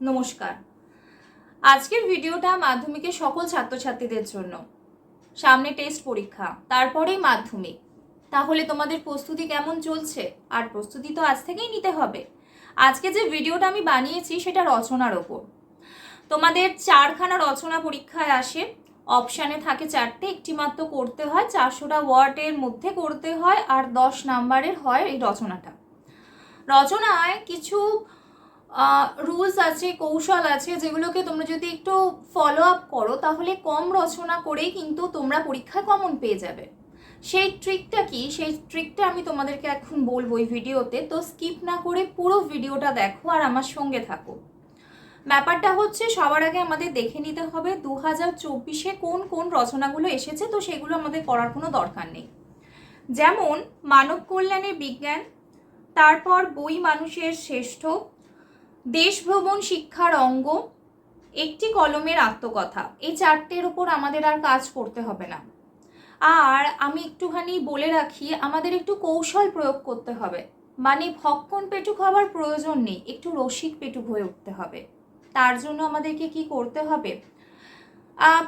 নমস্কার। আজকের ভিডিওটা মাধ্যমিকের সকল ছাত্রছাত্রীদের জন্য। সামনে টেস্ট পরীক্ষা, তারপরেই মাধ্যমিক। তাহলে তোমাদের প্রস্তুতি কেমন চলছে? আর প্রস্তুতি তো আজ থেকেই নিতে হবে। আজকে যে ভিডিওটা আমি বানিয়েছি সেটা রচনার ওপর। তোমাদের চারখানা রচনা পরীক্ষায় আসে। অপশানে থাকে চারটে একটি মাত্র করতে হয়, চারশোটা ওয়ার্ডের মধ্যে করতে হয়, আর দশ নাম্বারের হয় এই রচনাটা। রচনায় কিছু রুলস আছে, কৌশল আছে, যেগুলোকে তোমরা যদি একটু ফলো আপ করো, তাহলে কম রচনা করেই কিন্তু তোমরা পরীক্ষায় কমন পেয়ে যাবে। সেই ট্রিকটা কি? সেই ট্রিকটা আমি তোমাদেরকে এখন বলব এই ভিডিওতে তো স্কিপ না করে পুরো ভিডিওটা দেখো আর আমার সঙ্গে থাকো। ব্যাপারটা হচ্ছে, সবার আগে আমাদের দেখে নিতে হবে দু হাজার চব্বিশে কোন কোন রচনাগুলো এসেছে, তো সেগুলো আমাদের করার কোনো দরকার নেই। যেমন, মানব কল্যাণের বিজ্ঞান, তারপর বই মানুষের শ্রেষ্ঠ দেশ ভ্রমণ শিক্ষার অঙ্গ, একটি কলমের আত্মকথা। এই চারটের ওপর আমাদের আর কাজ করতে হবে না। আর আমি একটুখানি বলে রাখি, আমাদের একটু কৌশল প্রয়োগ করতে হবে। মানে ভক্ষণ পেটুক হওয়ার প্রয়োজন নেই, একটু রসিক পেটুক হয়ে উঠতে হবে। তার জন্য আমাদেরকে কি করতে হবে?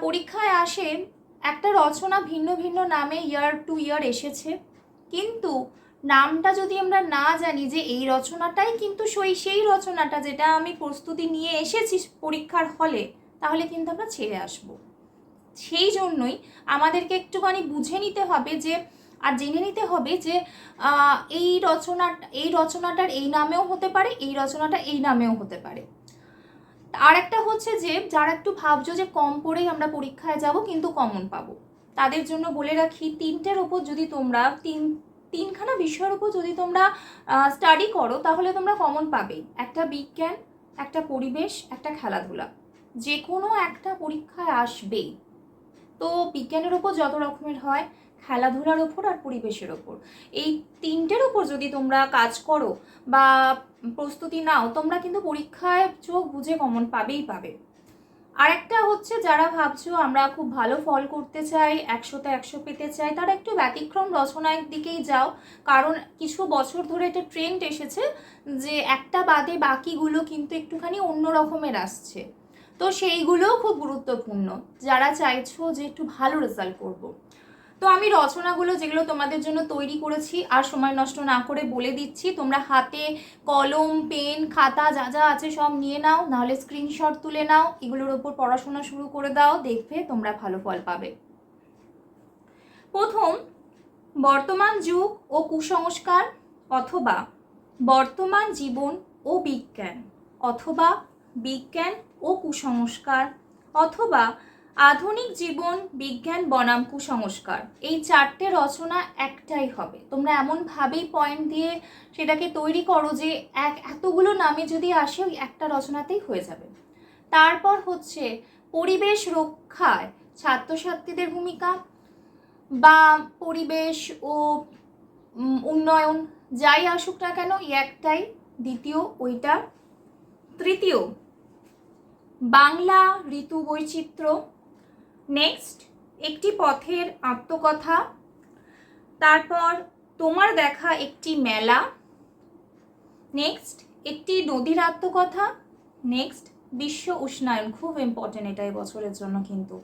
পরীক্ষায় আসে একটা রচনা ভিন্ন ভিন্ন নামে ইয়ার টু ইয়ার এসেছে। কিন্তু নামটা যদি আমরা না জানি যে এই রচনাটাই কিন্তু সেই সেই রচনাটা যেটা আমি প্রস্তুতি নিয়ে এসেছি পরীক্ষার হলে, তাহলে কিন্তু আমরা ছেড়ে আসব। সেই জন্যই আমাদেরকে একটুখানি বুঝে নিতে হবে যে, আর জেনে নিতে হবে যে এই রচনা, এই রচনাটার এই নামেও হতে পারে, এই রচনাটা এই নামেও হতে পারে। আর একটা হচ্ছে যে, যারা একটু ভাবছ যে কম পড়েই আমরা পরীক্ষায় যাব, কিন্তু কমন পাবো। তাদের জন্য বলে রাখি, তিনটের ওপর যদি তোমরা, তিন তিনখানা বিষয়ের উপর যদি তোমরা স্টাডি করো, তাহলে তোমরা কমন পাবেই একটা বিজ্ঞান, একটা পরিবেশ, একটা খেলাধুলা। যে কোনো একটা পরীক্ষায় আসবেই। তো বিজ্ঞানের ওপর যত রকমের হয়, খেলাধুলার ওপর আর পরিবেশের ওপর এই তিনটের ওপর যদি তোমরা কাজ করো বা প্রস্তুতি নাও, তোমরা কিন্তু পরীক্ষায় চোখ বুঝে কমন পাবেই পাবে। আরেকটা হচ্ছে যারা ভাবছ আমরা খুব ভালো ফল করতে চাই, একশোতে একশো পেতে চাই, তারা একটু ব্যতিক্রম রচনার দিকেই যাও। কারণ কিছু বছর ধরে এটা ট্রেন্ড এসেছে যে একটা বাদে বাকিগুলো কিন্তু একটুখানি অন্য রকমের আসছে। তো সেইগুলোও খুব গুরুত্বপূর্ণ। যারা চাইছো যে একটু ভালো রেজাল্ট করব। তো আমি রচনাগুলো যেগুলো তোমাদের জন্য তৈরি করেছি আর সময় নষ্ট না করে বলে দিচ্ছি, তোমরা হাতে কলম, পেন, খাতা যা যা আছে সব নিয়ে নাও, নাহলে স্ক্রিনশট তুলে নাও, এগুলোর ওপর পড়াশোনা শুরু করে দাও, দেখবে তোমরা ভালো ফল পাবে। প্রথম, বর্তমান যুগ ও কুসংস্কার অথবা বর্তমান জীবন ও বিজ্ঞান, অথবা বিজ্ঞান ও কুসংস্কার, অথবা আধুনিক জীবন, বিজ্ঞান, বনাম, কুসংস্কার, এই চারটে রচনা একটাই হবে। তোমরা এমনভাবেই পয়েন্ট দিয়ে সেটাকে তৈরি করো যে এক এতগুলো নামে যদি আসে, ওই একটা রচনাতেই হয়ে যাবে। তারপর হচ্ছে পরিবেশ রক্ষায় ছাত্রছাত্রীদের ভূমিকা বা পরিবেশ ও উন্নয়ন যাই আসুক না কেন, এই একটাই। দ্বিতীয়, ওইটা। তৃতীয়, বাংলা ঋতু বৈচিত্র্য নেক্সট একটি পথের আত্মকথা। তারপর তোমার দেখা একটি মেলা। নেক্সট একটি নদীর আত্মকথা। নেক্সট বিশ্ব উষ্ণায়ন। খুব ইম্পর্টেন্ট এটা এই বছরের জন্য কিন্তু।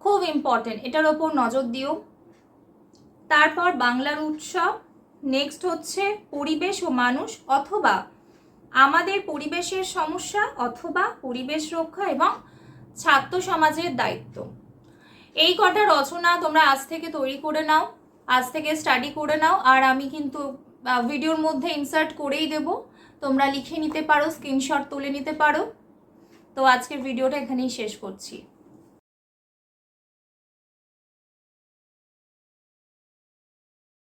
খুব ইম্পর্টেন্ট এটার ওপর নজর দিও। তারপর বাংলার উৎসব। নেক্সট হচ্ছে পরিবেশ ও মানুষ অথবা আমাদের পরিবেশের সমস্যা অথবা পরিবেশ রক্ষা এবং ছাত্র সমাজের দায়িত্ব। এই কটা রচনা তোমরা আজ থেকে তৈরি করে নাও, আজ থেকে স্টাডি করে নাও, আর আমি কিন্তু ভিডিওর মধ্যে ইনসার্ট করেই দেব। তোমরা লিখে নিতে পারো স্ক্রিনশট তুলে নিতে পারো। তো আজকের ভিডিওটা এখানেই শেষ করছি।